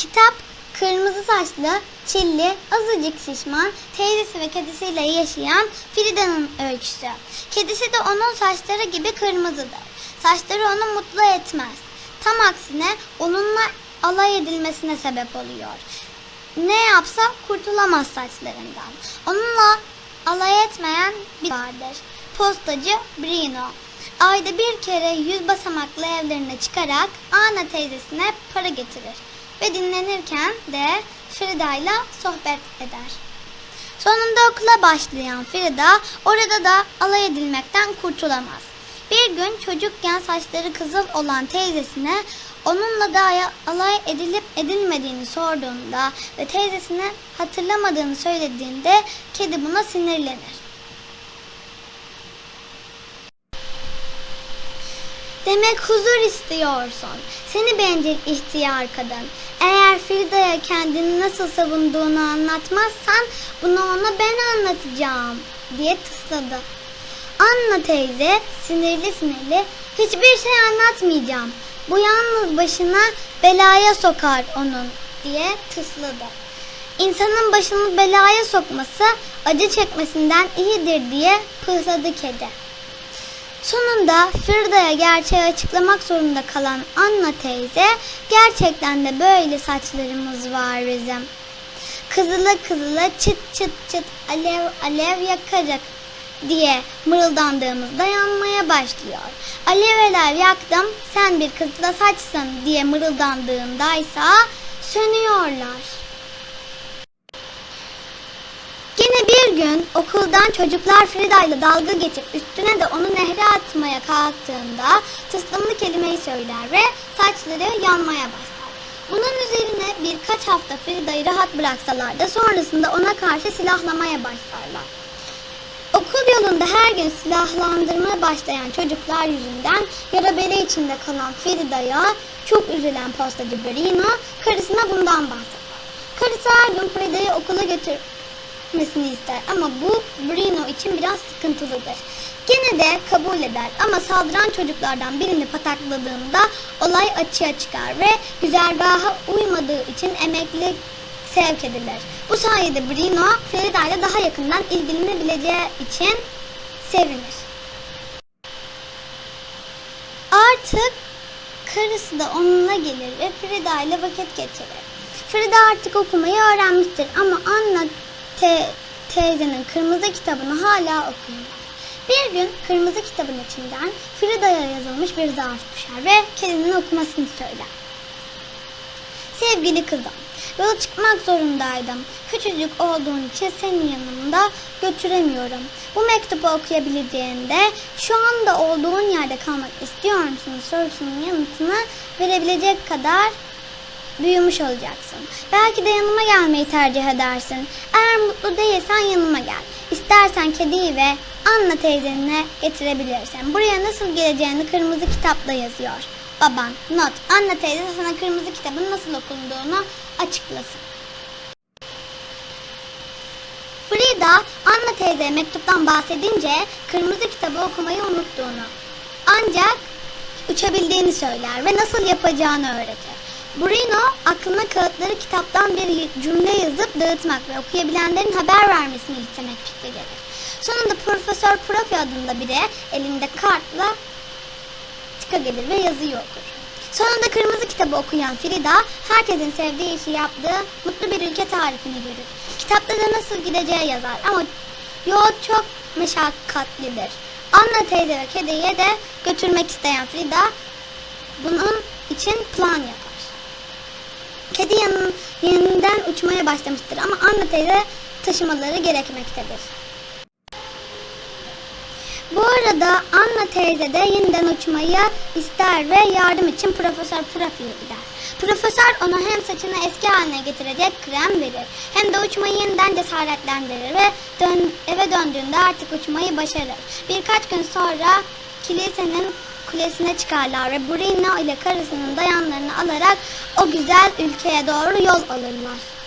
Kitap kırmızı saçlı, çilli, azıcık şişman, teyzesi ve kedisiyle yaşayan Frida'nın öyküsü. Kedisi de onun saçları gibi kırmızıdır. Saçları onu mutlu etmez. Tam aksine onunla alay edilmesine sebep oluyor. Ne yapsa kurtulamaz saçlarından. Onunla alay etmeyen bir vardır. Postacı Brino. Ayda bir kere yüz basamaklı evlerine çıkarak Ana teyzesine para getirir. Ve dinlenirken de Frida ile sohbet eder. Sonunda okula başlayan Frida orada da alay edilmekten kurtulamaz. Bir gün çocukken saçları kızıl olan teyzesine onunla da alay edilip edilmediğini sorduğunda ve teyzesine hatırlamadığını söylediğinde kedi buna sinirlenir. Demek huzur istiyorsun. Seni bencil ihtiyar kadın. Frida'ya kendini nasıl savunduğunu anlatmazsan bunu ona ben anlatacağım diye tısladı. Anna teyze sinirli sinirli hiçbir şey anlatmayacağım. Bu yalnız başına belaya sokar onun diye tısladı. İnsanın başını belaya sokması acı çekmesinden iyidir diye pıhladı kedi. Sonunda Frida'ya gerçeği açıklamak zorunda kalan Anna teyze gerçekten de böyle saçlarımız var bizim. Kızıla kızıla çıt çıt çıt alev alev yakarık diye mırıldandığımızda yanmaya başlıyor. Alev alev yaktım sen bir kızla saçsın diye mırıldandığındaysa sönüyorlar. Gene bir gün okuldan çocuklar Frida ile dalga geçip üstüne de onu nehre atmaya kalktığında tılsımlı kelimeyi söyler ve saçları yanmaya başlar. Bunun üzerine birkaç hafta Frida'yı rahat bıraksalar da sonrasında ona karşı silahlamaya başlarlar. Okul yolunda her gün silahlandırmaya başlayan çocuklar yüzünden yara bere içinde kalan Frida'ya çok üzülen postacı Brino karısına bundan bahseder. Karısı her gün Frida'yı okula götürmesini ister ama bu Brino için biraz sıkıntılıdır. Gene de kabul eder ama saldıran çocuklardan birini patakladığında olay açığa çıkar ve güzergaha uymadığı için emekli sevk edilir. Bu sayede Brino Frida ile daha yakından ilgilenebileceği için sevinir. Artık karısı da onunla gelir ve Frida ile vakit geçirir. Frida artık okumayı öğrenmiştir ama Anna te- teyzenin kırmızı kitabını hala okuyamaz. Bir gün kırmızı kitabın içinden Frida'ya yazılmış bir zarf düşer ve kedinin okumasını söyler. Sevgili kızım, yola çıkmak zorundaydım. Küçücük olduğun için seni yanımda götüremiyorum. Bu mektubu okuyabileceğinde şu anda olduğun yerde kalmak istiyor musun sorusunun yanıtını verebilecek kadar büyümüş olacaksın. Belki de yanıma gelmeyi tercih edersin. Eğer mutlu değilsen yanıma gel. İstersen kediyi ve Anna teyzenine getirebilirsin. Buraya nasıl geleceğini kırmızı kitapta yazıyor. Baban, not. Anna teyze sana kırmızı kitabın nasıl okunduğunu açıklasın. Frida, Anna teyzeye mektuptan bahsedince kırmızı kitabı okumayı unuttuğunu, ancak uçabildiğini söyler ve nasıl yapacağını öğretir. Bruno aklına kağıtları kitaptan bir cümle yazıp dağıtmak ve okuyabilenlerin haber vermesini istemek fikri gelir. Sonunda Profesör Profi adında biri elinde kartla çıka gelir ve yazıyı okur. Sonunda kırmızı kitabı okuyan Frida herkesin sevdiği işi yaptığı mutlu bir ülke tarifini görür. Kitapta da nasıl gideceği yazar ama yol çok meşakkatlidir. Anna teyze ve kediye de götürmek isteyen Frida bunun için plan yapar. Kedi yanın, yeniden uçmaya başlamıştır ama Anna teyze taşımaları gerekmektedir. Bu arada Anna teyze de yeniden uçmayı ister ve yardım için Profesör Profi'ye gider. Profesör ona hem saçını eski haline getirecek krem verir hem de uçmayı yeniden cesaretlendirir ve dön, eve döndüğünde artık uçmayı başarır. Birkaç gün sonra kilisenin kulesine çıkarlar ve Bruno ile karısının dayanlarını alarak o güzel ülkeye doğru yol alırlar.